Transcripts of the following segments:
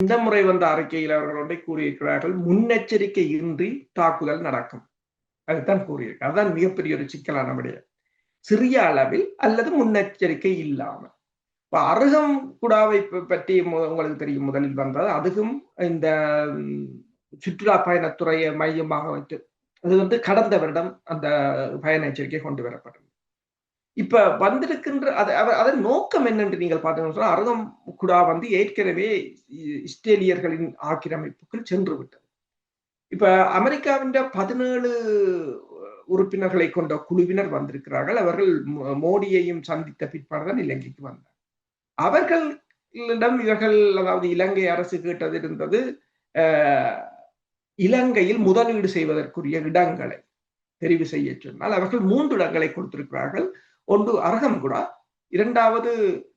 இந்த முறை வந்த அறிக்கையில் அவர்கள் ஒன்றை கூறியிருக்கிறார்கள் முன்னெச்சரிக்கை இன்றி தாக்குதல் நடக்கும். அதுதான் கூறியிருக்க. அதுதான் மிகப்பெரிய ஒரு சிக்கலான விடயம். சிறிய அளவில் அல்லது முன்னெச்சரிக்கை இல்லாமல். இப்ப அருகம் குடாவை பற்றி உங்களுக்கு தெரியும் முதலில் வந்தது. அதுவும் இந்த சுற்றுலா பயணத்துறையை மையமாக வைத்து அது வந்து கடந்த வருடம் அந்த பயண எச்சரிக்கை கொண்டு வரப்பட்டது. இப்ப வந்திருக்கின்ற அது அதன் நோக்கம் என்னென்று நீங்கள் பார்த்தீங்கன்னு சொன்னால் அருகம் குடா வந்து ஏற்கனவே இஸ்ரேலியர்களின் ஆக்கிரமிப்புக்குள் சென்று விட்டது இப்ப அமெரிக்காவின் பதினேழு உறுப்பினர்களை கொண்ட குழுவினர் வந்திருக்கிறார்கள். அவர்கள் மோடியையும் சந்தித்த பிற்பாடுதான் இலங்கைக்கு வந்தார். அவர்களிடம் இவர்கள் அதாவது இலங்கை அரசு கேட்டது இருந்தது இலங்கையில் முதலீடு செய்வதற்குரிய இடங்களை தெரிவு செய்ய சொன்னால் அவர்கள் மூன்று இடங்களை கொடுத்திருக்கிறார்கள். ஒன்று அரகம்குடா இரண்டாவது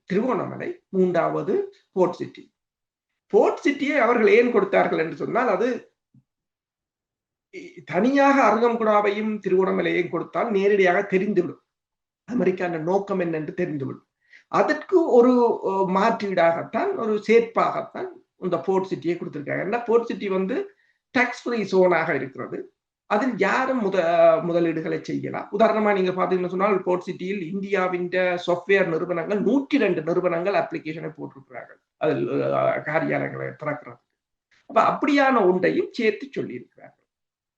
திருவோணமலை மூன்றாவது போர்ட் சிட்டி. போர்ட் சிட்டியை அவர்கள் ஏன் கொடுத்தார்கள் என்று சொன்னால் அது தனியாக அருகம்குடாவையும் திருவோணமலையையும் கொடுத்தால் நேரடியாக தெரிந்துவிடும். அமெரிக்கான நோக்கம் என்னென்று தெரிந்துவிடும். அதற்கு ஒரு மாற்றீடாகத்தான் ஒரு சேர்ப்பாகத்தான் இந்த போர்ட் சிட்டியை கொடுத்திருக்காங்க. ஏன்னா போர்ட் சிட்டி வந்து டாக்ஸ் ஃப்ரீ சோனாக இருக்கிறது. அதில் யாரும் முத முதலீடுகளை செய்யலாம் உதாரணமா நீங்க பாத்தீங்கன்னு சொன்னால் போர்ட் சிட்டியில் இந்தியாவின் சாஃப்ட்வேர் நிறுவனங்கள் நூற்றி ரெண்டு நிறுவனங்கள் அப்ளிகேஷனை போட்டிருக்கிறார்கள். அதில் காரியாலயங்களை திறக்கிறது அப்ப அப்படியான ஒன்றையும் சேர்த்து சொல்லி இருக்கிறார்கள்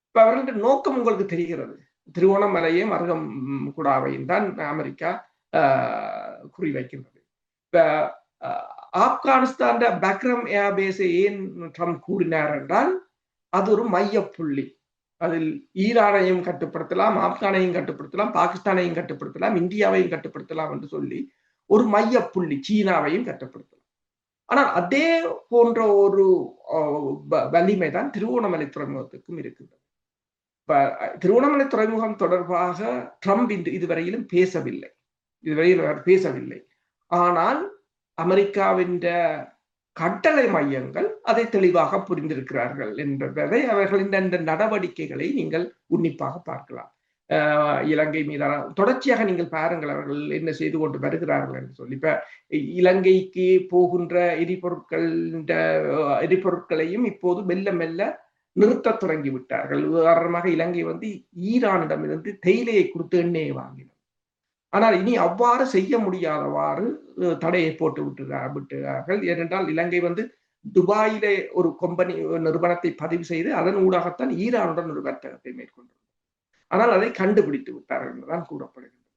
இப்ப அவர்களுடைய நோக்கம் உங்களுக்கு தெரிகிறது. திருவோணமலையும் அருகம் குடாவையும் தான் அமெரிக்கா குறிவைக்கின்றது இப்ப ஆப்கானிஸ்தான் பக்ரம் ஏர்பேஸை ஏன் ட்ரம்ப் கூறினார் என்றால் அது ஒரு மைய புள்ளி அதில் ஈரானையும் கட்டுப்படுத்தலாம் ஆப்கானையும் கட்டுப்படுத்தலாம் பாகிஸ்தானையும் கட்டுப்படுத்தலாம் இந்தியாவையும் கட்டுப்படுத்தலாம் என்று சொல்லி ஒரு மையப்புள்ளி சீனாவையும் கட்டுப்படுத்தலாம். ஆனால் அதே போன்ற ஒரு வலிமை தான் திருவோணமலை துறைமுகத்துக்கும் இருக்கின்றது. திருவோணமலை துறைமுகம் தொடர்பாக ட்ரம்ப் இன்று இதுவரையிலும் பேசவில்லை. இதுவரையில் பேசவில்லை. ஆனால் அமெரிக்காவின் கட்டளை மையங்கள் அதை தெளிவாக புரிந்திருக்கிறார்கள் என்பதை அவர்களின் இந்த நடவடிக்கைகளை நீங்கள் உன்னிப்பாக பார்க்கலாம். இலங்கை மீதான தொடர்ச்சியாக நீங்கள் பாருங்கள் அவர்கள் என்ன செய்து கொண்டு வருகிறார்கள் என்று சொல்லி. இப்ப இலங்கைக்கு போகின்ற எரிபொருட்கள் எரிபொருட்களையும் இப்போது மெல்ல மெல்ல நிறுத்த தொடங்கி விட்டார்கள். உதாரணமாக இலங்கை வந்து ஈரானிடமிருந்து தேயிலையை கொடுத்து எண்ணெயை வாங்கினார் ஆனால் இனி அவ்வாறு செய்ய முடியாதவாறு தடையை போட்டு விட்டு விட்டுறார்கள் ஏனென்றால் இலங்கை வந்து துபாயிலே ஒரு கொம்பனி நிறுவனத்தை பதிவு செய்து அதன் ஊடாகத்தான் ஈரானுடன் ஒரு வர்த்தகத்தை மேற்கொண்டது ஆனால் அதை கண்டுபிடித்து விட்டார்கள் என்றுதான் கூறப்படுகிறது.